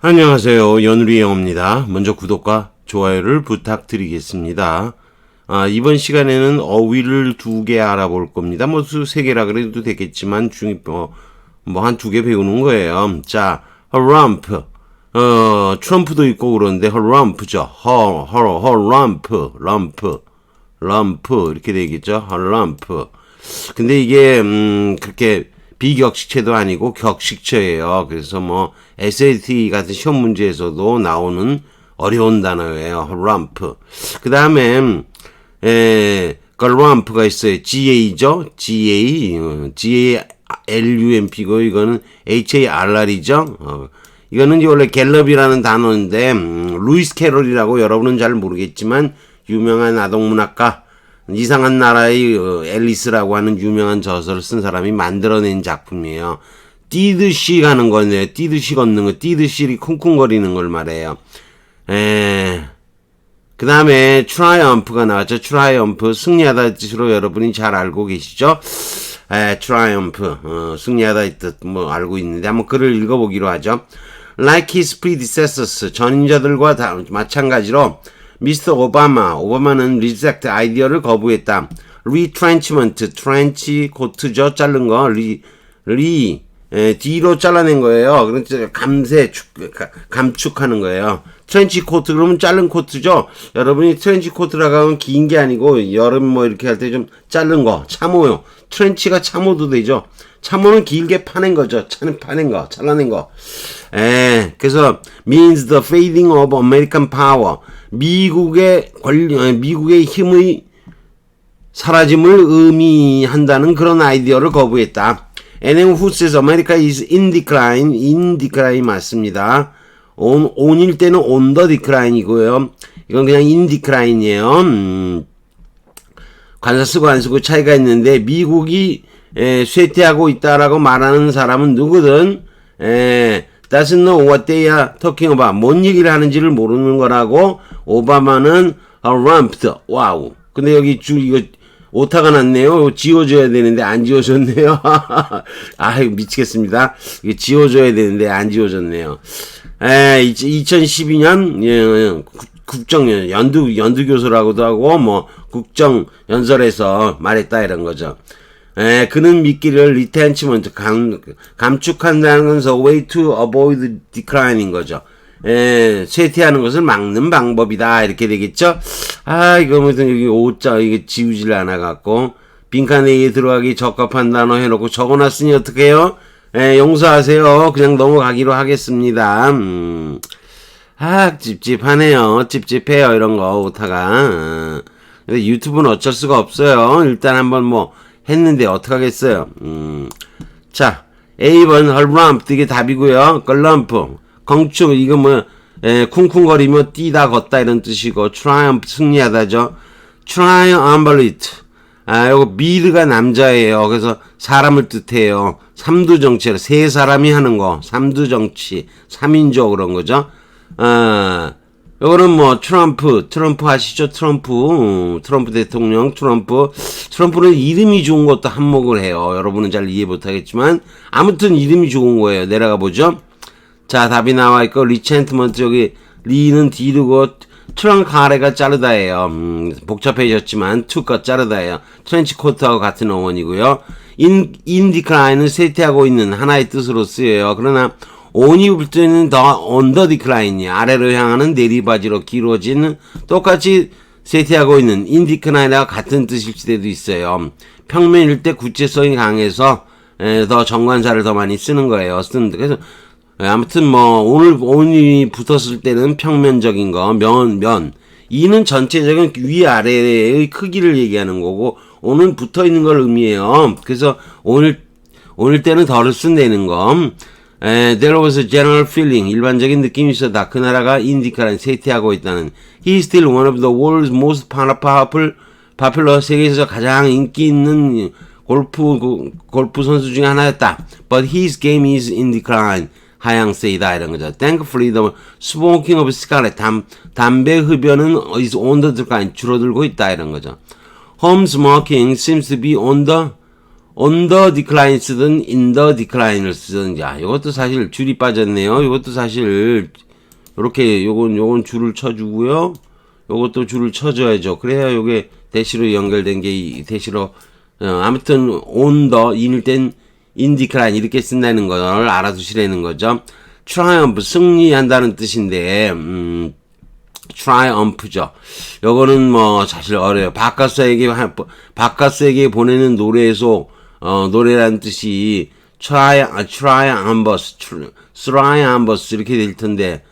안녕하세요. 연우리 영입니다. 먼저 구독과 좋아요를 부탁드리겠습니다. 아, 이번 시간에는 어휘를 두 개 알아볼 겁니다. 뭐, 세 개라 그래도 되겠지만, 중, 어, 뭐, 한 두 개 배우는 거예요. 자, 허럼프. 어, 트럼프도 있고 그러는데, 허럼프죠. 허, 허, 허럼프, 럼프, 럼프. 이렇게 되겠죠. 허럼프. 근데 이게, 음, 그렇게, 비격식체도 아니고 격식체예요. 그래서 뭐 SAT 같은 시험 문제에서도 나오는 어려운 단어예요. 럼프. 그 다음에 에, 걸럼프가 있어요. GA죠. GA, 어, GALUMP고 이거는 HARR이죠. 어, 이거는 원래 갤럽이라는 단어인데 음, 루이스 캐롤이라고 여러분은 잘 모르겠지만 유명한 아동문학가 이상한 나라의 어, 앨리스라고 하는 유명한 저서를 쓴 사람이 만들어낸 작품이에요. 뛰듯이 가는 거네요. 뛰듯이 걷는 거, 뛰듯이 쿵쿵거리는 걸 말해요. 에. 그 다음에 트라이엄프가 나왔죠. 트라이엄프 승리하다 뜻으로 여러분이 잘 알고 계시죠? 에, 트라이엄프 어, 승리하다 이뜻뭐 알고 있는데 한번 글을 읽어보기로 하죠. Like his predecessors 전인자들과 다 마찬가지로 미스터 오바마, 오바마는 리젝트 아이디어를 거부했다. retrenchment, trench 코트죠. 자른 거, 리, 리, 에, 뒤로 잘라낸 거예요. 그러니까 감세, 축, 감축하는 거예요. 트렌치 코트, 그러면 자른 코트죠. 여러분이 트렌치 코트라고 하면 긴 게 아니고, 여름 뭐 이렇게 할 때 좀 자른 거, 참호요. 트렌치가 참호도 되죠. 참호는 길게 파낸 거죠. 차는 파낸 거, 잘라낸 거. 에, 그래서 means the fading of American power. 미국의 권리, 미국의 힘의 사라짐을 의미한다는 그런 아이디어를 거부했다. NM says America is in decline, in decline 맞습니다. on, on일 때는 on the decline이고요. 이건 그냥 in decline이에요. 음, 관사 쓰고 안 쓰고 차이가 있는데 미국이 에, 쇠퇴하고 있다라고 말하는 사람은 누구든 에, doesn't know what they are talking about. 뭔 얘기를 하는지를 모르는 거라고 오바마는 ramped. 와우. 근데 여기 줄 이거 오타가 났네요. 지워줘야 되는데 안 지워졌네요. 아 미치겠습니다. 이거 지워줘야 되는데 안 지워졌네요. 에, 2012년 예, 국정 연두 연두 교수라고도 하고 뭐 국정 연설에서 말했다 이런 거죠. 에, 그는 미끼를 리텐치먼트 감, 감축한다는 것은 way to avoid decline인 거죠. 에, 쇠퇴하는 것을 막는 방법이다 이렇게 되겠죠. 아 이거 무슨 여기 오자 이게 지우질 않아 갖고 빈칸에 들어가기 적합한 단어 해놓고 적어놨으니 어떡해요? 에, 용서하세요. 그냥 넘어가기로 하겠습니다. 음. 아 찝찝하네요. 찝찝해요 이런 거 오타가. 근데 유튜브는 어쩔 수가 없어요. 일단 한번 뭐 했는데 어떡하겠어요. 음. 자, A번 헐럼프 이게 답이고요. 걸럼프 건축 이거 뭐 에, 쿵쿵거리며 뛰다 걷다 이런 뜻이고 triumph 승리하다죠. triumvirate 아 요거 미르가 남자예요. 그래서 사람을 뜻해요. 삼두정치로 세 사람이 하는 거. 삼두정치. 3인조 그런 거죠. 아 요거는 뭐 트럼프. 트럼프 아시죠? 트럼프. 음, 트럼프 대통령 트럼프. 트럼프는 이름이 좋은 것도 한몫을 해요. 여러분은 잘 이해 못 하겠지만 아무튼 이름이 좋은 거예요. 내려가 보죠 자 답이 나와 있고 리첸트먼트 여기 리는 뒤르고 트렁크 아래가 자르다예요 음, 복잡해졌지만 투가 자르다예요 트렌치 코트하고 같은 어원이고요 인 인디크라인은 쇠퇴하고 있는 하나의 뜻으로 쓰여요 그러나 온이 붙어있는 더 언더 디클라인이 아래로 향하는 내리바지로 길어진 똑같이 세티하고 있는 인디크라인과 같은 뜻일 때도 있어요. 평면일 때 구체성이 강해서 에, 더 정관사를 더 많이 쓰는 거예요. 쓰는 그래서 에, 아무튼 뭐 오늘 온이 붙었을 때는 평면적인 거, 면, 면. 이는 전체적인 위아래의 크기를 얘기하는 거고 오는 붙어 있는 걸 의미해요. 그래서 오늘 오늘 때는 덜을 쓴다는 거. 에, there was a general feeling, 일반적인 느낌이 있었다. 그 나라가 인디카란 세태하고 있다는. He still one of the world's most popular, 세계에서 가장 인기 있는 골프, 골프 선수 중에 하나였다. But his game is in decline. 하향세이다 이런 거죠. Thankfully, the smoking of cigarette, 담, 담배 흡연은 is on the decline, 줄어들고 있다 이런 거죠. Home smoking seems to be on the on the decline 쓰든 in the decline을 쓰든 자 이것도 사실 줄이 빠졌네요. 이것도 사실 이렇게 요건 요건 줄을 쳐주고요. 요것도 줄을 쳐줘야죠. 그래야 요게 대시로 연결된 게이 대시로 어, 아무튼 on the in일 땐 decline 이렇게 쓴다는 걸 알아두시라는 거죠. triumph 승리한다는 뜻인데 음, 트라이엄프죠. 요거는 뭐 사실 어려요. 바카스에게 바카스에게 보내는 노래에서 어 노래라는 뜻이 트라이 아 트라이엄버스 트라이엄버스 이렇게 될 텐데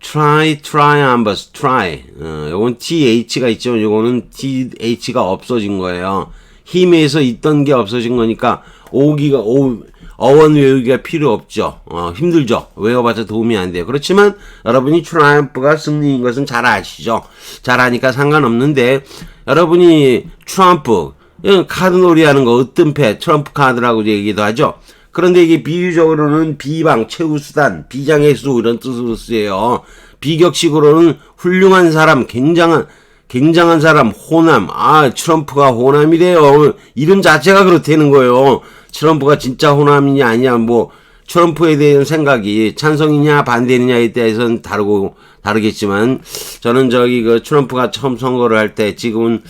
try try 어 요건 th가 있죠. 요거는 th가 없어진 거예요. 힘에서 있던 게 없어진 거니까 오기가 오 어원 외우기가 필요 없죠. 어, 힘들죠. 외워봤자 도움이 안 돼요. 그렇지만 여러분이 트럼프가 승리인 것은 잘 아시죠. 잘 아니까 상관없는데 여러분이 트럼프 이건 카드 놀이 하는 거 으뜸패 트럼프 카드라고 얘기도 하죠. 그런데 이게 비유적으로는 비방, 최우수단, 비장의 수 이런 뜻으로 쓰여요. 비격식으로는 훌륭한 사람, 굉장한 굉장한 사람, 호남. 아, 트럼프가 호남이래요. 이름 자체가 그렇다는 거예요. 트럼프가 진짜 호남이냐 아니냐 뭐 트럼프에 대한 생각이 찬성이냐 반대느냐에 대해서는 다르고 다르겠지만 저는 저기 그 트럼프가 처음 선거를 할 때 지금은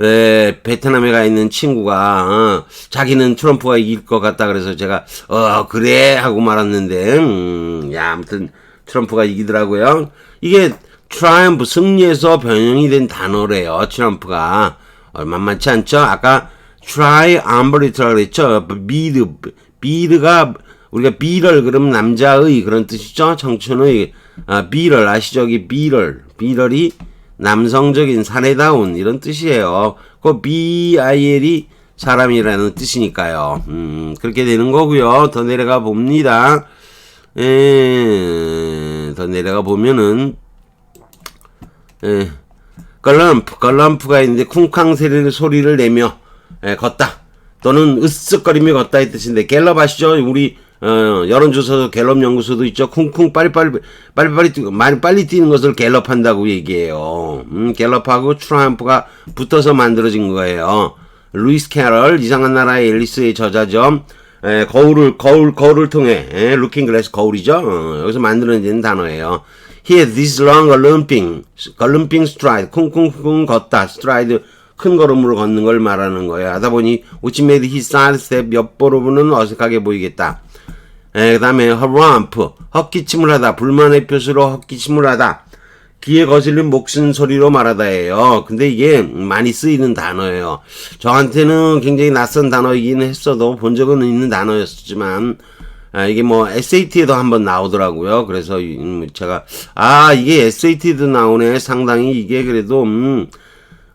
에, 베트남에 가 있는 친구가 어, 자기는 트럼프가 이길 것 같다 그래서 제가 어 그래 하고 말았는데 음, 야 아무튼 트럼프가 이기더라고요. 이게 트라이엄프 승리에서 변형이 된 단어래요. 트럼프가 얼마만치 않죠? 아까 triumvirate라고 그랬죠. 비드, 비드가 우리가 비럴 그러면 남자의 그런 뜻이죠. 청춘의 아, 비럴 아시죠? 여기 비럴, 비럴이 남성적인 사내다운 이런 뜻이에요. 그 B-I-L이 사람이라는 뜻이니까요. 음, 그렇게 되는 거고요. 더 내려가 봅니다. 에, 더 내려가 보면은 에, 걸럼프, 걸럼프가 있는데 쿵쾅 소리를 내며 에, 걷다 또는 으쓱거리며 걷다 이 뜻인데 갤럽 아시죠? 우리 어, 여론조사 갤럽 연구소도 있죠. 쿵쿵 빨리빨리 빨리빨리 뛰고 많이 빨리 뛰는 것을 갤럽한다고 얘기해요. 음, 갤럽하고 트럼프가 붙어서 만들어진 거예요. 루이스 캐럴 이상한 나라의 앨리스의 저자죠. 에, 거울을 거울 거울을 통해 에, 루킹 글래스 거울이죠. 어, 여기서 만들어진 단어예요. He had this long limping, limping stride, 쿵쿵쿵 걷다, stride 큰 걸음으로 걷는 걸 말하는 거예요. 하다 보니 which made his side 보로는 어색하게 보이겠다. 그 다음에 럼프 헛기침을 하다 불만의 표시로 헛기침을 하다 귀에 거슬린 목슨 소리로 말하다예요. 근데 이게 많이 쓰이는 단어예요. 저한테는 굉장히 낯선 단어이긴 했어도 본 적은 있는 단어였지만 아, 이게 뭐 SAT에도 한번 나오더라고요. 그래서 음, 제가 아 이게 SAT에도 나오네. 상당히 이게 그래도 음,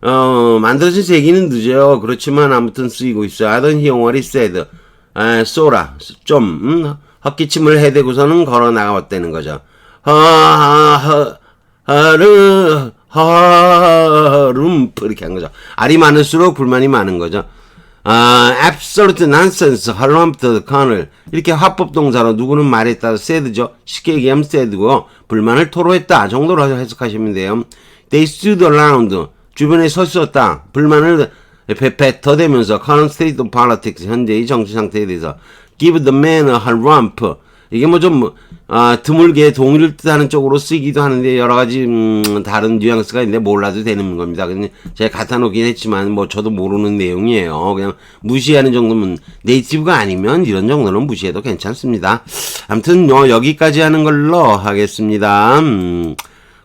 어 만들어진 세기는 늦어요. 그렇지만 아무튼 쓰이고 있어요. 하던 히용월이 said 아, 쏘라 좀 음, 헛기침을 해대고서는 걸어 나갔다는 거죠. 하하하 하르 하rum프 이렇게 한 거죠. 알이 많을수록 불만이 많은 거죠. 아, absolute nonsense, 헐럼프트, 컨을 이렇게 화법 동사로 누구는 말했다, said죠. 쉽게 얘기하면 said고 불만을 토로했다 정도로 해석하시면 돼요. They stood around 주변에 서 있었다. 불만을 뱉어대면서 current state of politics 현재의 정치 상태에 대해서 give the man a harumph 이게 뭐좀 아, 드물게 동의를 뜻하는 쪽으로 쓰기도 하는데 여러 가지 음, 다른 뉘앙스가 있는데 몰라도 되는 겁니다. 그냥 제가 갖다 놓긴 했지만 뭐 저도 모르는 내용이에요. 그냥 무시하는 정도면 네이티브가 아니면 이런 정도는 무시해도 괜찮습니다. 아무튼 요 여기까지 하는 걸로 하겠습니다. 음,